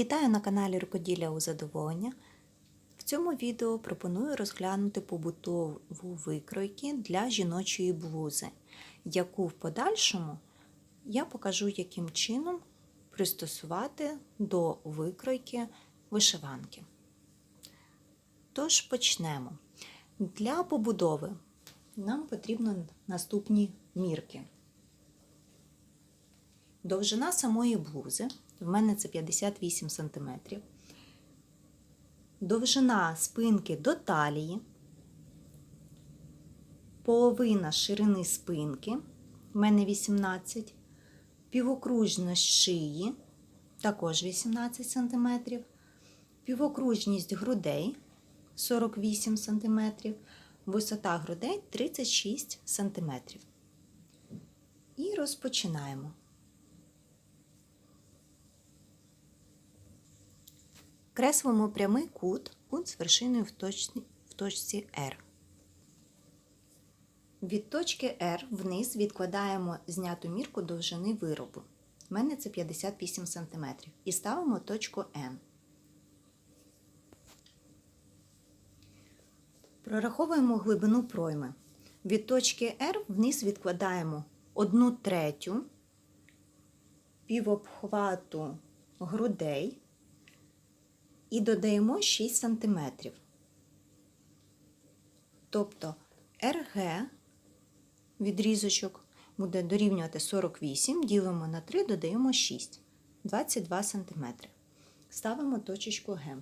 Вітаю на каналі Рукоділля у задоволення. В цьому відео пропоную розглянути побутову викройки для жіночої блузи, яку в подальшому я покажу, яким чином пристосувати до викройки вишиванки. Тож почнемо. Для побудови нам потрібно наступні мірки. Довжина самої блузи в мене це 58 см. Довжина спинки до талії, половина ширини спинки, в мене 18, півокружність шиї, також 18 см, півокружність грудей. 48 см, висота грудей 36 см. І розпочинаємо. Креслимо прямий кут, кут з вершиною в точці, в точці R. Від точки R вниз відкладаємо зняту мірку довжини виробу. У мене це 58 см. І ставимо точку N. Прораховуємо глибину пройми. Від точки R вниз відкладаємо 1 третю півобхвату грудей і додаємо 6 см. Тобто РГ відрізочок буде дорівнювати 48, ділимо на 3, додаємо 6, 22 см. Ставимо точечку Г.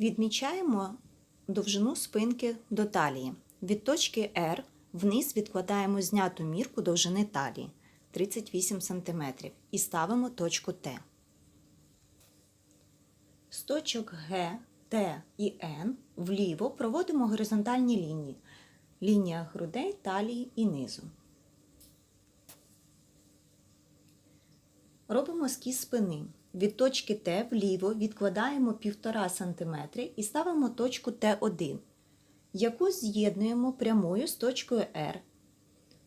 Відмічаємо довжину спинки до талії. Від точки R вниз відкладаємо зняту мірку довжини талії 38 см і ставимо точку Т. З точок Г, Т і Н вліво проводимо горизонтальні лінії. Лінія грудей, талії і низу. Робимо скіз спини. Від точки Т вліво відкладаємо 1,5 см і ставимо точку Т1, яку з'єднуємо прямою з точкою R.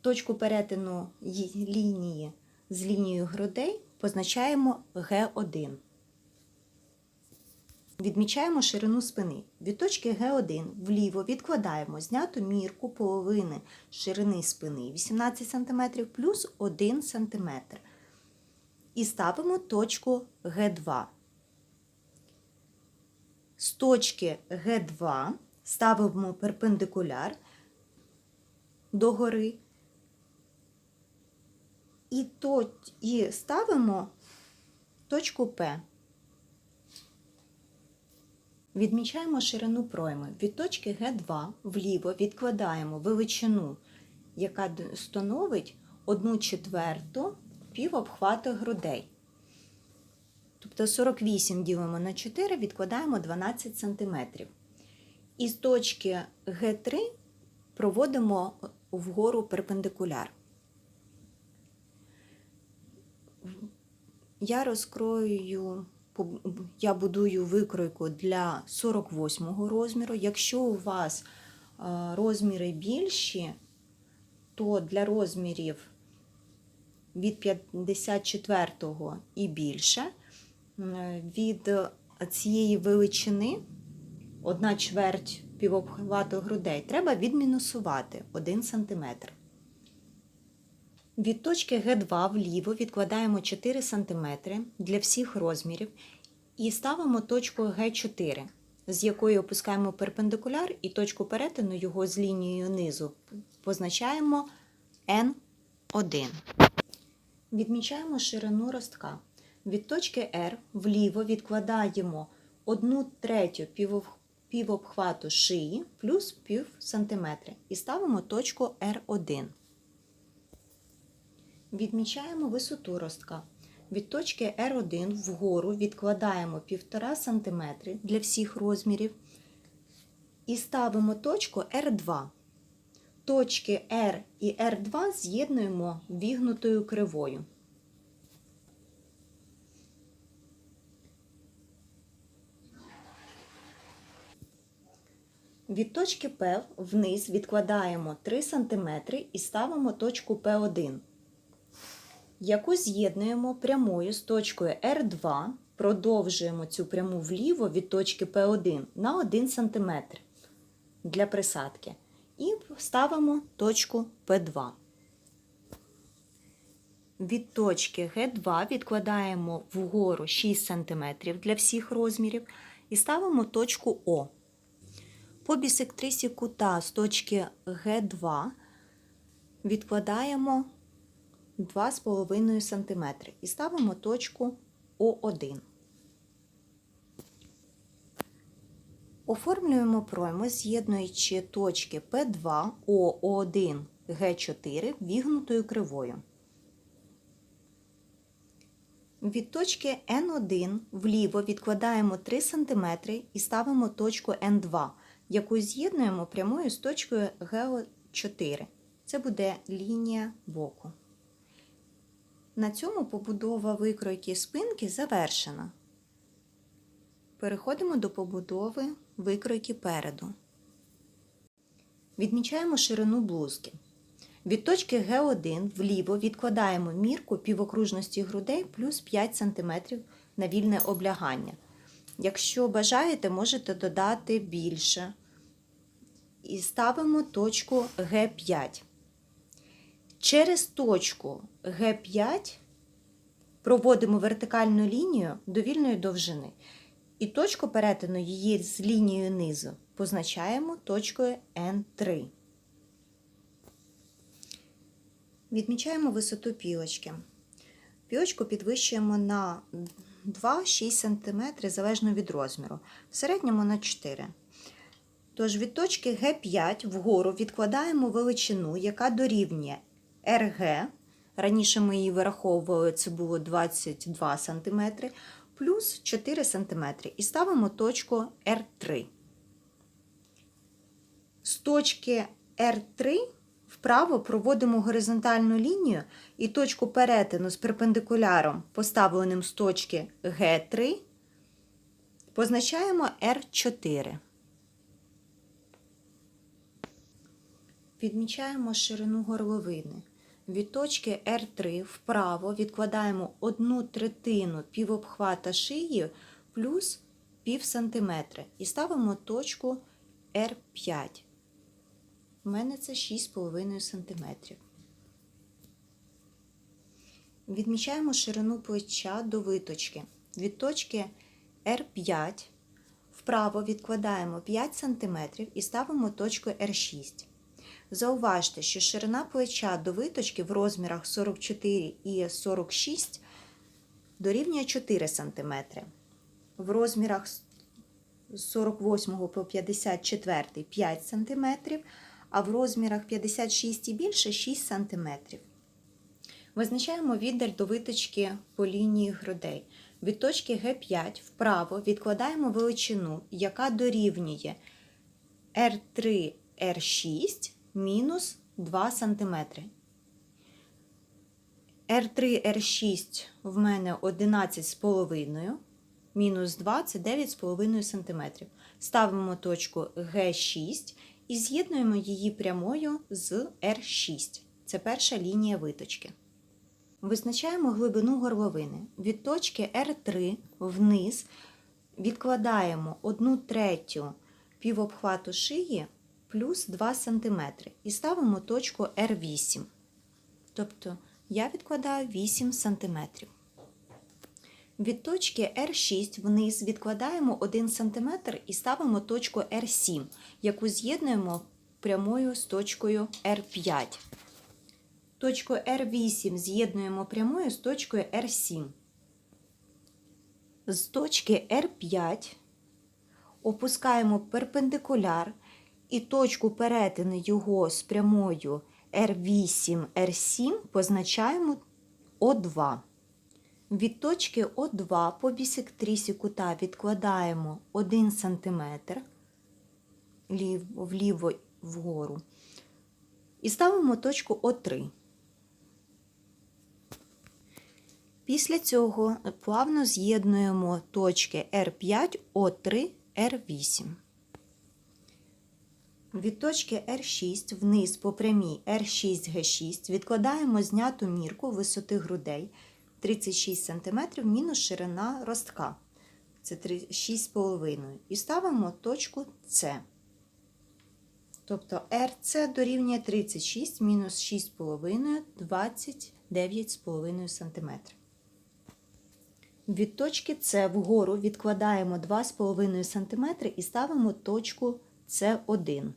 Точку перетину лінії з лінією грудей позначаємо Г1. Відмічаємо ширину спини. Від точки Г1 вліво відкладаємо зняту мірку половини ширини спини 18 см плюс 1 см. І ставимо точку Г2. З точки Г2 ставимо перпендикуляр догори і, то, і ставимо точку П. Відмічаємо ширину пройми. Від точки Г2 вліво відкладаємо величину, яка становить 1 четверту півобхвату грудей. Тобто 48 ділимо на 4, відкладаємо 12 см. І з точки Г3 проводимо вгору перпендикуляр. Я розкрою я будую викройку для 48 розміру. Якщо у вас розміри більші, то для розмірів від 54 і більше від цієї величини 1 чверть півобхвату грудей треба відмінусувати 1 см. Від точки Г2 вліво відкладаємо 4 см для всіх розмірів і ставимо точку Г4, з якої опускаємо перпендикуляр і точку перетину його з лінією низу позначаємо N1. Відмічаємо ширину ростка. Від точки R вліво відкладаємо 1 третю півобхвату шиї плюс пів сантиметра і ставимо точку R1. Відмічаємо висоту ростка. Від точки R1 вгору відкладаємо 1,5 см для всіх розмірів і ставимо точку R2. Точки R і R2 з'єднуємо вігнутою кривою. Від точки P вниз відкладаємо 3 см і ставимо точку P1 яку з'єднуємо прямою з точкою R2, продовжуємо цю пряму вліво від точки P1 на 1 см для присадки. І ставимо точку P2. Від точки Г2 відкладаємо вгору 6 см для всіх розмірів і ставимо точку О. По бісектрисі кута з точки Г2 відкладаємо 2,5 см і ставимо точку О1. Оформлюємо пройму, з'єднуючи точки П2, О1, Г4 вігнутою кривою. Від точки N1 вліво відкладаємо 3 см і ставимо точку N2, яку з'єднуємо прямою з точкою Г4. Це буде лінія боку. На цьому побудова викройки спинки завершена. Переходимо до побудови викройки переду. Відмічаємо ширину блузки. Від точки Г1 вліво відкладаємо мірку півокружності грудей плюс 5 см на вільне облягання. Якщо бажаєте, можете додати більше. І ставимо точку Г5. Через точку Г5 проводимо вертикальну лінію до вільної довжини. І точку перетину її з лінією низу позначаємо точкою N3. Відмічаємо висоту пілочки. Пілочку підвищуємо на 2-6 см залежно від розміру, в середньому на 4 Тож від точки Г5 вгору відкладаємо величину, яка дорівнює РГ. Раніше ми її вираховували, це було 22 см, плюс 4 см. І ставимо точку R3. З точки R3 вправо проводимо горизонтальну лінію і точку перетину з перпендикуляром, поставленим з точки Г3, позначаємо R4. Відмічаємо ширину горловини. Від точки R3 вправо відкладаємо одну третину півобхвата шиї плюс пів сантиметра і ставимо точку R5. У мене це 6,5 см. Відмічаємо ширину плеча до виточки. Від точки R5 вправо відкладаємо 5 см і ставимо точку R6. Зауважте, що ширина плеча до виточки в розмірах 44 і 46 дорівнює 4 см. В розмірах з 48 по 54 5 см, а в розмірах 56 і більше 6 см. Визначаємо віддаль до виточки по лінії грудей. Від точки Г5 вправо відкладаємо величину, яка дорівнює R3 R6 мінус 2 см. R3 R6 в мене 11,5, мінус 2 це 9,5 см. Ставимо точку Г6 і з'єднуємо її прямою з R6. Це перша лінія виточки. Визначаємо глибину горловини. Від точки R3 вниз відкладаємо 1 третю півобхвату шиї плюс 2 см і ставимо точку R8. Тобто я відкладаю 8 см. Від точки R6 вниз відкладаємо 1 см і ставимо точку R7, яку з'єднуємо прямою з точкою R5. Точку R8 з'єднуємо прямою з точкою R7. З точки R5 опускаємо перпендикуляр і точку перетину його з прямою R8, R7 позначаємо О2. Від точки О2 по бісектрисі кута відкладаємо 1 см вліво вгору і ставимо точку О3. Після цього плавно з'єднуємо точки R5, О3, R8. Від точки R6 вниз по прямій R6G6 відкладаємо зняту мірку висоти грудей 36 см мінус ширина ростка. Це 6,5. І ставимо точку С. Тобто RC дорівнює 36 мінус 6,5 29,5 см. Від точки С вгору відкладаємо 2,5 см і ставимо точку С1.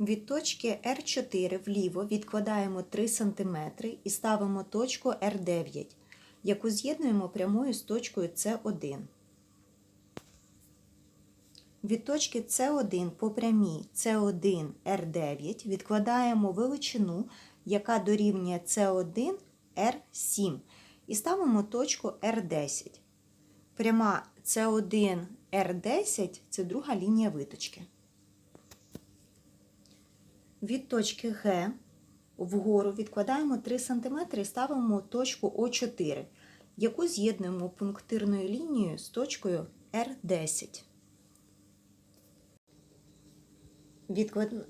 Від точки R4 вліво відкладаємо 3 см і ставимо точку R9, яку з'єднуємо прямою з точкою С1. Від точки С1 по прямій С1 R9 відкладаємо величину, яка дорівнює С1 R7 і ставимо точку R10. Пряма С1 R10 це друга лінія виточки. Від точки Г вгору відкладаємо 3 см і ставимо точку О4, яку з'єднуємо пунктирною лінією з точкою R10.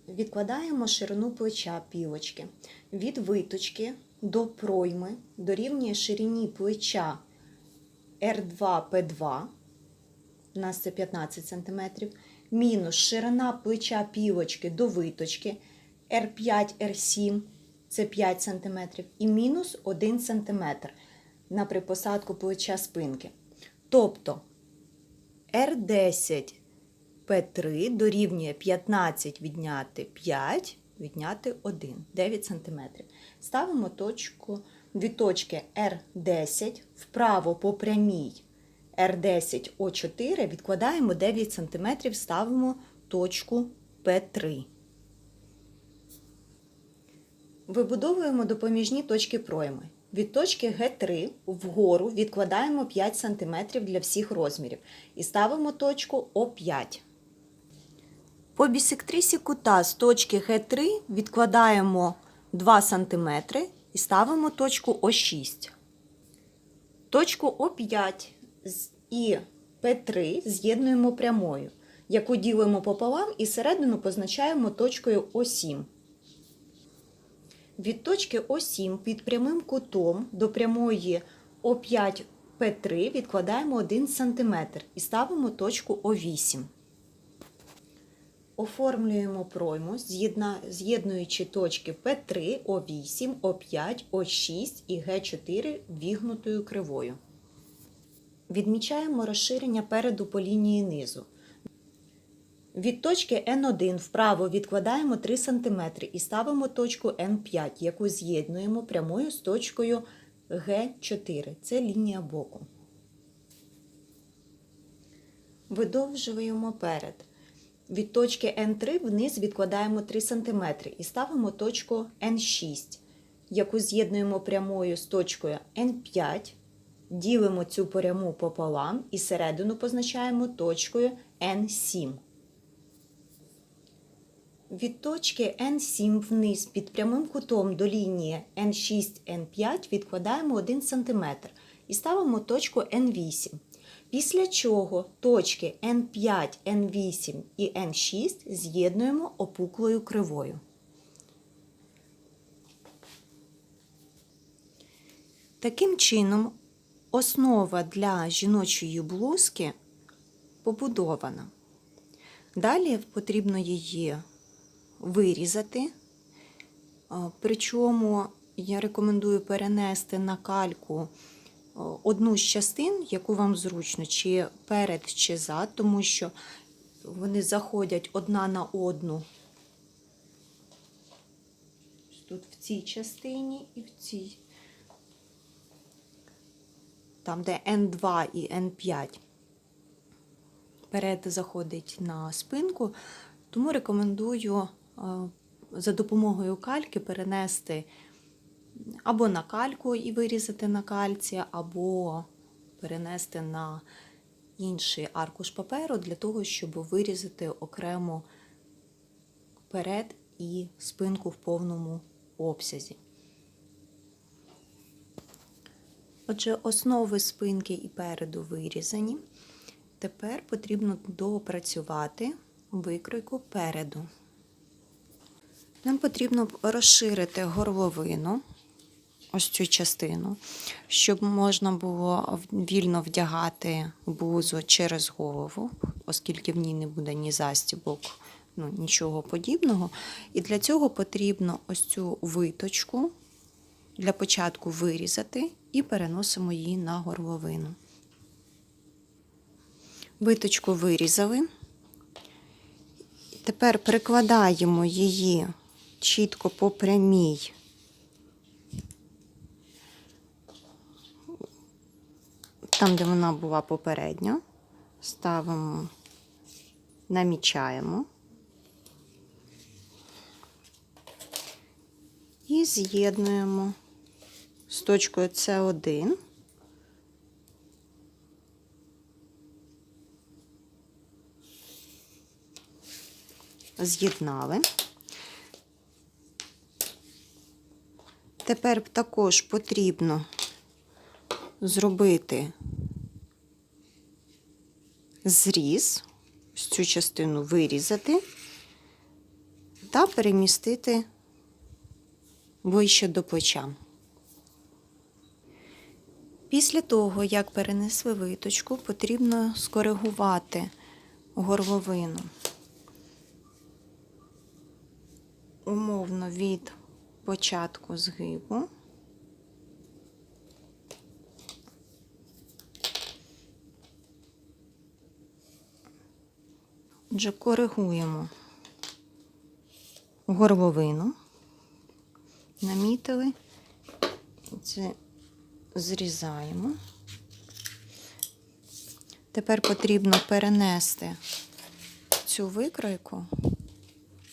Відкладаємо ширину плеча пілочки. Від виточки до пройми дорівнює ширині плеча R2P2, у нас це 15 см, мінус ширина плеча пілочки до виточки R5-R7, це 5 см, і мінус 1 см на припосадку плеча спинки. Тобто R10 P3 дорівнює 15 відняти 5, відняти 1, 9 см. Ставимо точку від точки R10 вправо по прямій R10 O4, відкладаємо 9 см, ставимо точку P3. Вибудовуємо допоміжні точки пройми. Від точки Г3 вгору відкладаємо 5 см для всіх розмірів і ставимо точку О5. По бісектрисі кута з точки Г3 відкладаємо 2 см і ставимо точку О6. Точку О5 і П3 з'єднуємо прямою, яку ділимо пополам і середину позначаємо точкою О7. Від точки О7 під прямим кутом до прямої О5 П3 відкладаємо 1 см і ставимо точку О8. Оформлюємо пройму, з'єднуючи точки П3, О8, О5, О6 і Г4 вігнутою кривою. Відмічаємо розширення переду по лінії низу. Від точки N1 вправо відкладаємо 3 см і ставимо точку N5, яку з'єднуємо прямою з точкою Г4. Це лінія боку. Видовжуємо перед. Від точки N3 вниз відкладаємо 3 см і ставимо точку N6, яку з'єднуємо прямою з точкою N5. Ділимо цю пряму пополам і середину позначаємо точкою N7. Від точки N7 вниз під прямим кутом до лінії N6-N5 відкладаємо 1 см і ставимо точку N8. Після чого точки N5, N8 і N6 з'єднуємо опуклою кривою. Таким чином, основа для жіночої блузки побудована. Далі потрібно її вирізати, причому я рекомендую перенести на кальку одну з частин, яку вам зручно, чи перед, чи зад, тому що вони заходять одна на одну. Тут в цій частині і в цій. Там, де N2 і N5 перед заходить на спинку, тому рекомендую за допомогою кальки перенести або на кальку і вирізати на кальці, або перенести на інший аркуш паперу для того, щоб вирізати окремо перед і спинку в повному обсязі. Отже, основи спинки і переду вирізані. Тепер потрібно доопрацювати викройку переду. Нам потрібно розширити горловину, ось цю частину, щоб можна було вільно вдягати блузу через голову, оскільки в ній не буде ні застібок, ну, нічого подібного. І для цього потрібно ось цю виточку для початку вирізати і переносимо її на горловину. Виточку вирізали. Тепер прикладаємо її чітко по прямій. Там, де вона була попередньо, ставимо, намічаємо і з'єднуємо з точкою С1. З'єднали. Тепер також потрібно зробити зріз, цю частину вирізати та перемістити вище до плеча. Після того, як перенесли виточку, потрібно скоригувати горловину умовно від початку згибу. Отже, коригуємо горловину, намітили, це зрізаємо. Тепер потрібно перенести цю викройку,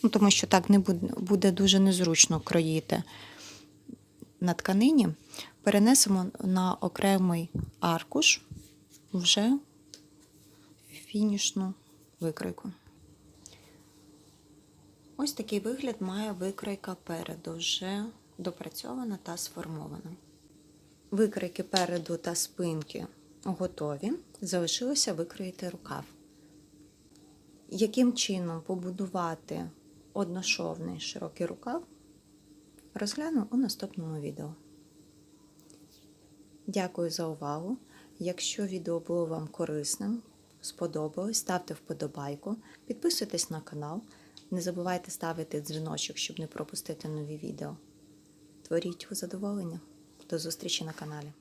ну, тому що так не буде, дуже незручно кроїти на тканині. Перенесемо на окремий аркуш вже фінішну викройку. Ось такий вигляд має викройка переду, вже допрацьована та сформована. Викройки переду та спинки готові. Залишилося викроїти рукав. Яким чином побудувати одношовний широкий рукав, розгляну у наступному відео. Дякую за увагу. Якщо відео було вам корисним, сподобалось, ставте вподобайку, підписуйтесь на канал. Не забувайте ставити дзвіночок, щоб не пропустити нові відео. Творіть у задоволення. До зустрічі на каналі.